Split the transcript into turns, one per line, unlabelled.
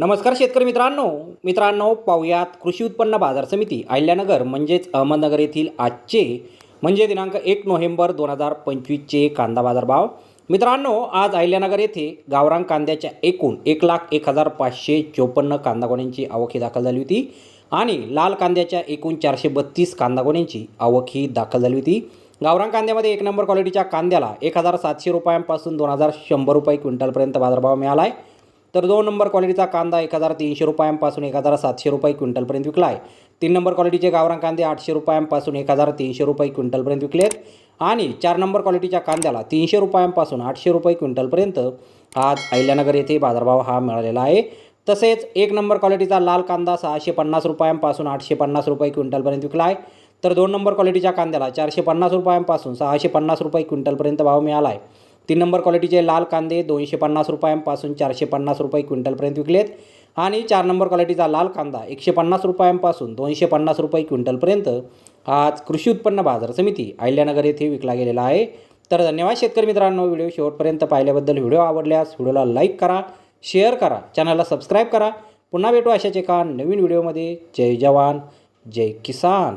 नमस्कार शेतकरी मित्रांनो. मित्रांनो पाहुयात कृषी उत्पन्न बाजार समिती अहिल्यानगर म्हणजेच अहमदनगर येथील आजचे म्हणजे दिनांक एक नोव्हेंबर दोन हजार पंचवीसचे कांदा बाजार भाव मित्रांनो आज अहिल्यानगर येथे गावरांग कांद्याच्या एकूण एक लाख एक हजार पाचशे चोपन्न कांदागोण्यांची आवक ही दाखल झाली होती आणि लाल कांद्याच्या एकूण चारशे बत्तीस कांदागोण्यांची आवक ही दाखल झाली होती. गावरान कांद्यामध्ये एक नंबर क्वालिटीच्या कांद्याला एक हजार सातशे रुपयांपासून दोन हजार शंभर रुपये क्विंटलपर्यंत बाजारभाव मिळाला आहे तर दोन नंबर क्वालिटीचा कांदा एक हजार तीनशे रुपयांपासून एक हजार सातशे रुपये क्विंटलपर्यंत विकला आहे. तीन नंबर क्वालिटीचे गावरान कांदे आठशे रुपयांपासून एक हजार तीनशे रुपये क्विंटलपर्यंत विकले आहेत आणि चार नंबर क्वालिटीच्या कांद्याला तीनशे रुपयांपासून आठशे रुपये क्विंटलपर्यंत आज अहिल्यानगर येथे बाजारभाव हा मिळालेला आहे. तसेच एक नंबर क्वालिटीचा लाल कांदा सहाशे पन्नास रुपयांपासून आठशे पन्नास रुपये क्विंटलपर्यंत विकला आहे. तर दोन नंबर क्वालिटीच्या कांद्याला चारशे पन्नास रुपयांपासून सहाशे पन्नास रुपये क्विंटलपर्यंत भाव मिळाला आहे. तीन नंबर क्वालिटीचे लाल कांदे दोनशे पन्नास रुपयांपासून चारशे पन्नास रुपये क्विंटलपर्यंत विकलेत. आणि चार नंबर क्वालिटीचा लाल कांदा एकशे पन्नास रुपयांपासून दोनशे पन्नास रुपये क्विंटलपर्यंत आज कृषी उत्पन्न बाजार समिती अहिल्यानगर येथे विकला गेलेला आहे. तर धन्यवाद शेतकरी मित्रांनो व्हिडिओ शेवटपर्यंत पाहिल्याबद्दल व्हिडिओ आवडल्यास व्हिडिओला लाईक करा शेअर करा चॅनलला सबस्क्राईब करा. पुन्हा भेटू अशाच एका नवीन व्हिडिओमध्ये. जय जवान जय किसान.